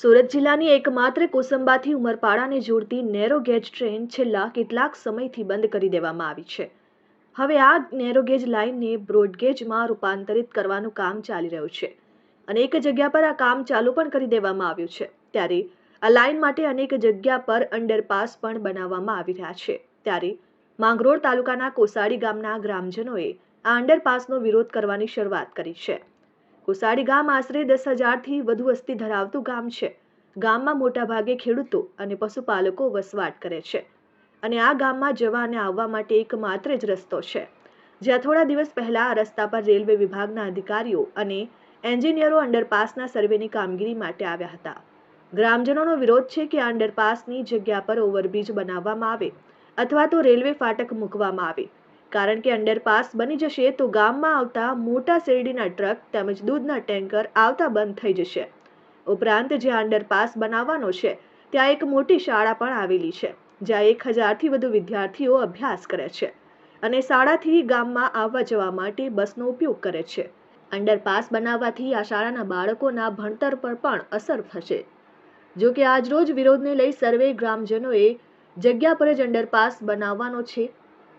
સુરત જિલ્લાની એકમાત્ર કોસંબાથી ઉમરપાડાને જોડતી નેરો ગેજ ટ્રેન છેલ્લા કેટલાક સમયથી બંધ કરી દેવામાં આવી છે. હવે આ નેરો ગેજ લાઇનને બ્રોડગેજમાં રૂપાંતરિત કરવાનું કામ ચાલી રહ્યું છે અને એક જગ્યા પર આ કામ ચાલુ પણ કરી દેવામાં આવ્યું છે. ત્યારે આ લાઇન માટે અનેક જગ્યા પર અંડરપાસ પણ બનાવવામાં આવી રહ્યા છે. ત્યારે માંગરોળ તાલુકાના કોસાડી ગામના ગ્રામજનોએ આ અંડરપાસનો વિરોધ કરવાની શરૂઆત કરી છે. કુસાડી ગામ આશરે દસ હજારથી વધુ વસ્તી ધરાવતું ગામ છે. ગામમાં મોટાભાગે ખેડૂતો અને પશુપાલકો વસવાટ કરે છે અને આ ગામમાં જવા અને આવવા માટે એકમાત્ર જ રસ્તો છે. જ્યાં થોડા દિવસ પહેલા આ રસ્તા પર રેલવે વિભાગના અધિકારીઓ અને એન્જિનિયરો અંડરપાસના સર્વેની કામગીરી માટે આવ્યા હતા. ગ્રામજનોનો વિરોધ છે કે અંડરપાસની જગ્યા પર ઓવરબ્રિજ બનાવવામાં આવે અથવા તો રેલવે ફાટક મૂકવામાં આવે. કારણ કે અંડરપાસ બની જશે તો ગામમાં આવતા મોટા શેરડીના ટ્રક તેમજ દૂધના ટેન્કર આવતા બંધ થઈ જશે. ઉપરાંત જ્યાં અંડરપાસ બનાવવાનો છે, ત્યાં એક મોટી શાળા પણ આવેલી છે, જ્યાં એક હજારથી વધુ વિદ્યાર્થીઓ અભ્યાસ કરે છે અને શાળાથી ગામમાં આવવા જવા માટે બસનો ઉપયોગ કરે છે. અંડરપાસ બનાવવાથી આ શાળાના બાળકોના ભણતર પર પણ અસર થશે. જો કે આજરોજ વિરોધને લઈ સર્વે ગ્રામજનોએ જગ્યા પર જ અંડરપાસ બનાવવાનો છે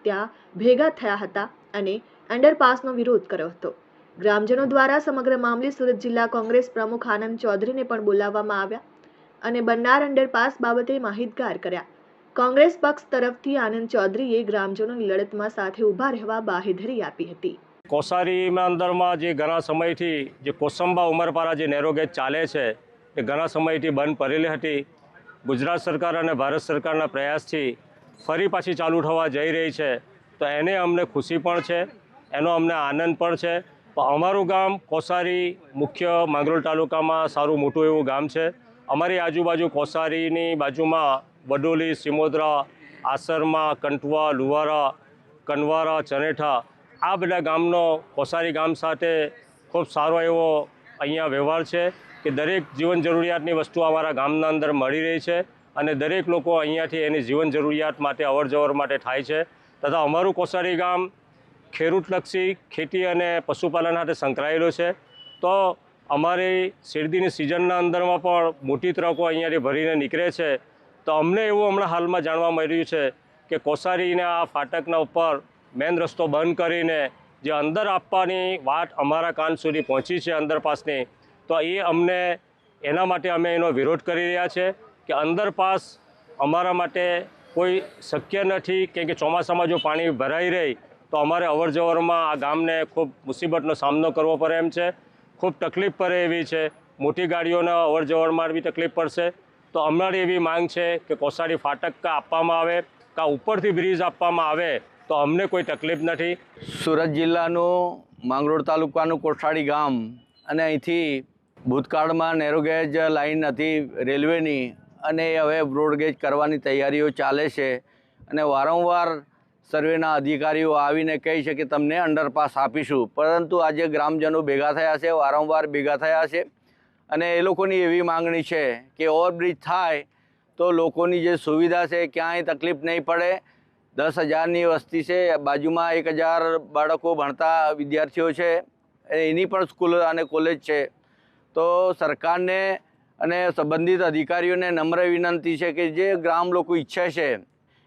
ત્યાં ભેગા થયા હતા અને અંડરપાસનો વિરોધ કર્યો હતો. ગ્રામજનો દ્વારા સમગ્ર મામલે સુરત જિલ્લા કોંગ્રેસ પ્રમુખ આનંદ ચૌધરીને પણ બોલાવવામાં આવ્યા અને બન્નાર અંડરપાસ બાબતે માહિતગાર કર્યા. કોંગ્રેસ પક્ષ તરફથી આનંદ ચૌધરીએ ગ્રામજનોની લડતમાં સાથે ઊભા રહેવા બાહેધરી આપી હતી. કોસારીમાં અંદરમાં જે ઘણા સમયથી જે કોસંબા ઉમરપારા જે નેરોગેજ ચાલે છે, એ ઘણા સમયથી બંધ પડેલી હતી. ગુજરાત સરકાર અને ભારત સરકારના પ્રયાસથી ફરી પાછી ચાલુ થવા જઈ રહી છે. તો એને અમને ખુશી પણ છે, એનો અમને આનંદ પણ છે. અમારું ગામ કોસારી મુખ્ય માંગરોળ તાલુકામાં સારું મોટું એવું ગામ છે. અમારી આજુબાજુ કોસારીની બાજુમાં વડોલી, સિમોદરા, આસરમાં કંઠવા લુવારા, કનવારા, ચનેઠા આ બધા ગામનો કોસારી ગામ સાથે ખૂબ સારો એવો અહીંયા વ્યવહાર છે કે દરેક જીવન જરૂરિયાતની વસ્તુ અમારા ગામના અંદર મળી રહી છે. અને દરેક લોકો અહીંયાથી એની જીવન જરૂરિયાત માટે અવરજવર માટે થાય છે. તથા અમારું કોસારી ગામ ખેડૂતલક્ષી ખેતી અને પશુપાલન સાથે સંકળાયેલું છે. તો અમારી શેરડીની સિઝનના અંદરમાં પણ મોટી ટ્રકો અહીંયાથી ભરીને નીકળે છે. તો અમને એવું હમણાં હાલમાં જાણવા મળ્યું છે કે કોસારીના આ ફાટકના ઉપર મેન રસ્તો બંધ કરીને જે અંદર આપવાની વાત અમારા કાન સુધી પહોંચી છે અંદરપાસની, તો એ અમને એના માટે અમે એનો વિરોધ કરી રહ્યા છે. કે અંદરપાસ અમારા માટે કોઈ શક્ય નથી, કેમ કે ચોમાસામાં જો પાણી ભરાઈ રહે, તો અમારે અવરજવરમાં આ ગામને ખૂબ મુસીબતનો સામનો કરવો પડે એમ છે. ખૂબ તકલીફ પડે એવી છે. મોટી ગાડીઓને અવર જવરમાં બી તકલીફ પડશે. તો અમારી એવી માંગ છે કે કોસાડી ફાટક કા આપવામાં આવે, કા ઉપરથી બ્રિજ આપવામાં આવે, તો અમને કોઈ તકલીફ નથી. સુરત જિલ્લાનું માંગરોળ તાલુકાનું કોસાડી ગામ અને અહીંથી ભૂતકાળમાં નેરોગેજ લાઈન હતી રેલવેની અને હવે બ્રોડગેજ કરવાની તૈયારીઓ ચાલે છે. અને વારંવાર સર્વેના અધિકારીઓ આવીને કહે છે કે તમને અંડરપાસ આપીશું. પરંતુ આજે ગ્રામજનો ભેગા થયા છે, વારંવાર ભેગા થયા છે. અને એ લોકોની એવી માંગણી છે કે ઓવરબ્રિજ થાય તો લોકોની જે સુવિધા છે, ક્યાંય તકલીફ નહીં પડે. દસ હજારની વસ્તી છે, બાજુમાં એક હજાર બાળકો ભણતા વિદ્યાર્થીઓ છે. એની પણ સ્કૂલ અને કોલેજ છે. તો સરકારને અને સંબંધિત અધિકારીઓને નમ્ર વિનંતી છે કે જે ગ્રામ લોકો ઈચ્છે છે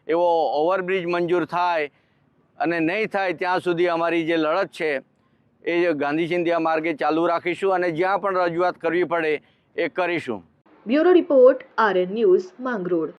એવો ઓવરબ્રિજ મંજૂર થાય અને નહીં થાય ત્યાં સુધી અમારી જે લડત છે એ ગાંધી ચિંધ્યા માર્ગે ચાલુ રાખીશું અને જ્યાં પણ રજૂઆત કરવી પડે એ કરીશું. Bureau report RN news Mangrol.